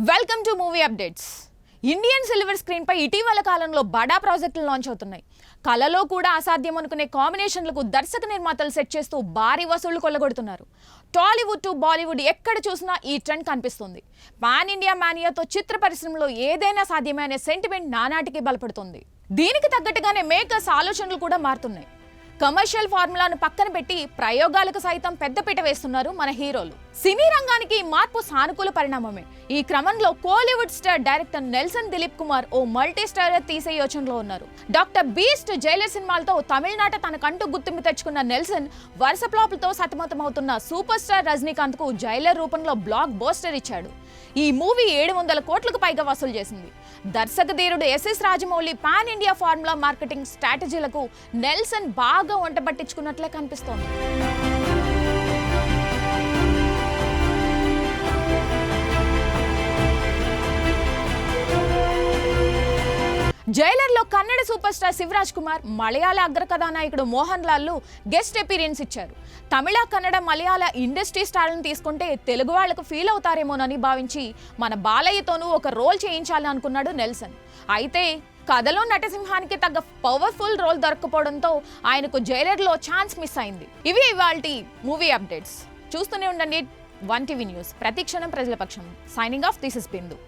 Welcome to movie updates Indian silver స్క్రీన్పై ఇటీవల కాలంలో బడా ప్రాజెక్టులు లాంచ్ అవుతున్నాయి. కళలో కూడా అసాధ్యం అనుకునే కాంబినేషన్లకు దర్శక నిర్మాతలు సెట్ చేస్తూ భారీ వసూళ్ళు కొల్లగొడుతున్నారు. టాలీవుడ్ టు బాలీవుడ్ ఎక్కడ చూసినా ఈ ట్రెండ్ కనిపిస్తుంది. పాన్ ఇండియా మానియాతో చిత్ర పరిశ్రమలో ఏదైనా సాధ్యమే అనే సెంటిమెంట్ నానాటికి బలపడుతుంది. దీనికి తగ్గట్టుగానే మేకర్స్ ఆలోచనలు కూడా మారుతున్నాయి. కమర్షియల్ ఫార్ములాను పక్కన పెట్టి ప్రయోగాలకు సైతం పెద్దపీట వేస్తున్నారు మన హీరోలు. సినీ రంగానికి మార్పు సానుకూల పరిణామమే. ఈ క్రమంలో Kollywood star director Nelson Dilip Kumar ఓ మల్టీ స్టారర్ తీసే యోచనలో ఉన్నారు. డాక్టర్ బీస్ట్ జైలర్ సినిమాలతో తమిళనాట తనకంటూ గుర్తింపు తెచ్చుకున్న నెల్సన్ వరుస ప్లాపులతో సతమతమవుతున్న సూపర్ స్టార్ రజనీకాంత్కు జైలర్ రూపంలో బ్లాక్ బోస్టర్ ఇచ్చాడు. ఈ మూవీ ఏడు వందల కోట్లకు పైగా వసూలు చేసింది. దర్శక ధీరుడు SS Rajamouli pan India formula marketing స్ట్రాటజీలకు Nelson బాగా వంట పట్టించుకున్నట్లే కనిపిస్తోంది. జైలర్లో కన్నడ సూపర్ స్టార్ శివరాజ్ కుమార్ మలయాళ అగ్రకథానాయకుడు మోహన్ లాల్లు గెస్ట్ అపీరియన్స్ ఇచ్చారు. తమిళ కన్నడ మలయాళ ఇండస్ట్రీ స్టార్లను తీసుకుంటే తెలుగు వాళ్ళకు ఫీల్ అవుతారేమోనని భావించి మన బాలయ్యతోనూ ఒక రోల్ చేయించాలని అనుకున్నాడు నెల్సన్. అయితే కథలో నటసింహానికి తగ్గ పవర్ఫుల్ రోల్ దొరకపోవడంతో ఆయనకు జైలర్లో ఛాన్స్ మిస్ అయింది. ఇవి ఇవాళ మూవీ అప్డేట్స్ చూస్తూనే ఉండండి వన్ టీవీ న్యూస్. ప్రతి క్షణం ప్రజల పక్షం. Signing off this is Bindu